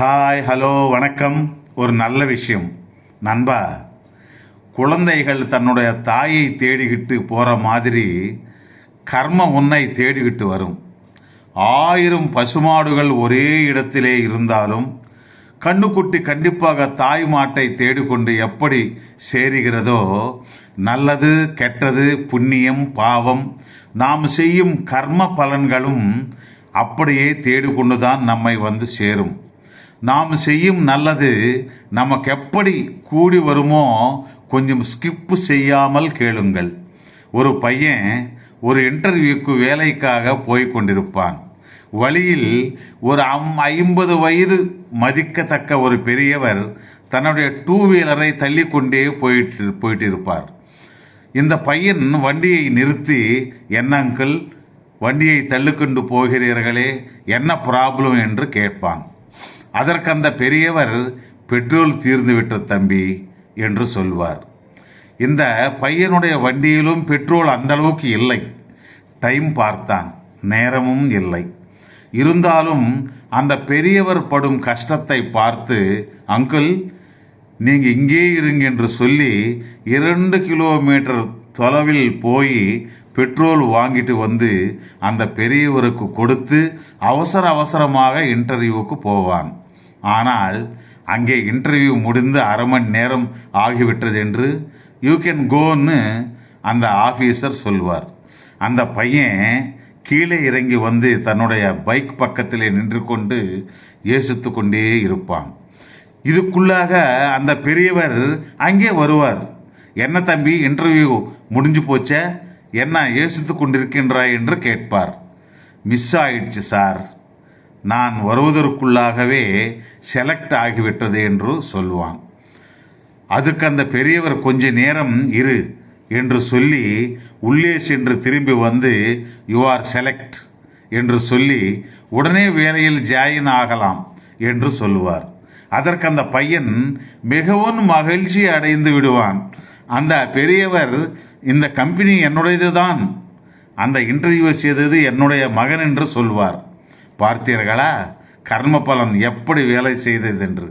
Hi hello வணக்கம். ஒரு நல்ல விஷயம். நண்பா குழந்தைகள் தன்னுடைய தாயை தேடிக்கிட்டு போகிற மாதிரி கர்மம் உன்னை தேடிக்கிட்டு வரும். ஆயிரம் பசுமாடுகள் ஒரே இடத்திலே இருந்தாலும் கண்ணுக்குட்டி கண்டிப்பாக தாய் மாட்டை தேடிக்கொண்டு எப்படி சேருகிறதோ நல்லது கெட்டது புண்ணியம் பாவம் நாம் செய்யும் கர்ம பலன்களும் அப்படியே தேடிக்கொண்டு தான் நம்மை வந்து சேரும். நாம் செய்யும் நல்லது நமக்கு எப்படி கூடி வருமோ கொஞ்சம் ஸ்கிப்பு செய்யாமல் கேளுங்கள். ஒரு பையன் ஒரு இன்டர்வியூக்கு வேலைக்காக போய் கொண்டிருப்பான் வழியில் ஒரு அம் ஐம்பது வயது மதிக்கத்தக்க ஒரு பெரியவர் தன்னுடைய டூ வீலரை தள்ளிக்கொண்டே போயிட்டு போயிட்டு இருப்பார் இந்த பையன் வண்டியை நிறுத்தி என்ன அங்கிள் வண்டியை தள்ளிக்கொண்டு போகிறீர்களே என்ன ப்ராப்ளம் என்று கேட்பான். அதற்கு அந்த பெரியவர் பெட்ரோல் தீர்ந்து விட்ட தம்பி என்று சொல்வார். இந்த பையனுடைய வண்டியிலும் பெட்ரோல் அந்த அளவுக்கு இல்லை. டைம் பார்த்தான். நேரமும் இல்லை. இருந்தாலும் அந்த பெரியவர் படும் கஷ்டத்தை பார்த்து அங்கிள் நீங்கள் இங்கே இருங்க என்று சொல்லி இரண்டு கிலோமீட்டர் தொலைவில் போய் பெட்ரோல் வாங்கிட்டு வந்து அந்த பெரியவருக்கு கொடுத்து அவசர அவசரமாக இன்டர்வியூவுக்கு போவான். ஆனால் அங்கே இன்டர்வியூ முடிந்து அரை மணி நேரம் ஆகிவிட்டது என்று யூ கேன் கோன்னு அந்த ஆஃபீஸர் சொல்வார். அந்த பையன் கீழே இறங்கி வந்து தன்னுடைய பைக் பக்கத்திலே நின்று கொண்டு யோசித்து கொண்டே இருப்பான். இதுக்குள்ளாக அந்த பெரியவர் அங்கே வருவார். என்ன தம்பி இன்டர்வியூ முடிஞ்சு போச்ச? என்ன யோசித்து கொண்டிருக்கின்றாய்? என்று கேட்பார். மிஸ் ஆயிடுச்சு சார் நான் வருவதற்குள்ளாகவே செலக்ட் ஆகிவிட்டது என்று சொல்வான் அதுக்கு அந்த பெரியவர் கொஞ்ச நேரம் இரு என்று சொல்லி உள்ளே சென்று திரும்பி வந்து யூ ஆர் செலக்ட் என்று சொல்லி உடனே வேலையில் ஜாயின் ஆகலாம் என்று சொல்லுவார். அதற்கு அந்த பையன் மிகவும் மகிழ்ச்சி அடைந்து விடுவான். அந்த பெரியவர் இந்த கம்பெனி என்னுடையது தான் அந்த இன்டர்வியூ செய்தது என்னுடைய மகன் என்று சொல்வார். பார்த்தீர்களா? கர்ம பலன் எப்படி வேலை செய்தது என்று.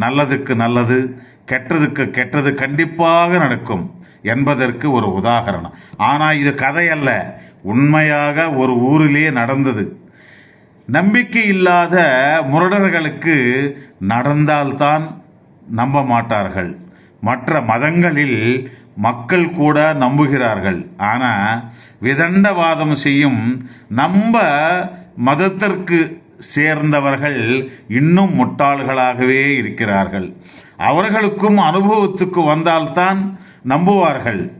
நல்லதுக்கு நல்லது கெட்டதுக்கு கெட்டது கண்டிப்பாக நடக்கும் என்பதற்கு ஒரு உதாகரணம் ஆனால் இது கதை அல்ல. உண்மையாக ஒரு ஊரிலே நடந்தது. நம்பிக்கை இல்லாத முரடர்களுக்கு நடந்தால்தான் நம்ப மாட்டார்கள். மற்ற மதங்களில் மக்கள் கூட நம்புகிறார்கள். ஆனால் விதண்டவாதம் செய்யும் நம்ப மதத்திற்கு சேர்ந்தவர்கள் இன்னும் முட்டாள்களாகவே இருக்கிறார்கள். அவர்களுக்கும் அனுபவத்துக்கு வந்தால்தான் நம்புவார்கள்.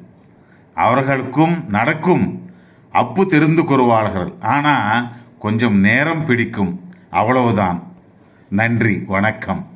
அவர்களுக்கும் நடக்கும். அப்பு தெரிந்து கொள்வார்கள். ஆனால் கொஞ்சம் நேரம் பிடிக்கும். அவ்வளவுதான். நன்றி வணக்கம்.